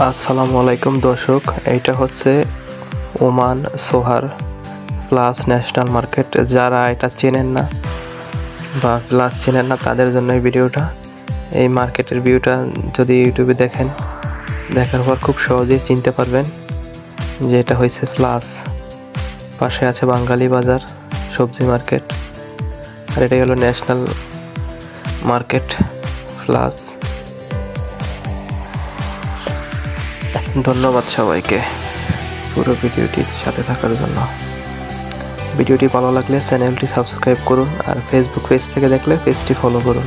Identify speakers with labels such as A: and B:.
A: আসসালামু আলাইকুম দর্শক, এইটা হচ্ছে Oman Sohar plus national market. যারা এটা চেনেন না বা প্লাস চেনেন না, তাদের জন্য এই ভিডিওটা। এই মার্কেটের ভিউটা যদি ইউটিউবে দেখেন, দেখার পর খুব সহজেই চিনতে পারবেন যে এটা হয়েছে প্লাস। পাশে আছে বাঙালি বাজার, সবজি মার্কেট, আর এটাই হলো ন্যাশনাল মার্কেট প্লাস। ধন্যবাদ সবাইকে পুরো ভিডিওটির সাথে থাকার জন্য। ভিডিওটি ভালো লাগলে চ্যানেলটি সাবস্ক্রাইব করুন আর ফেসবুক পেজ থেকে দেখলে পেজটি ফলো করুন।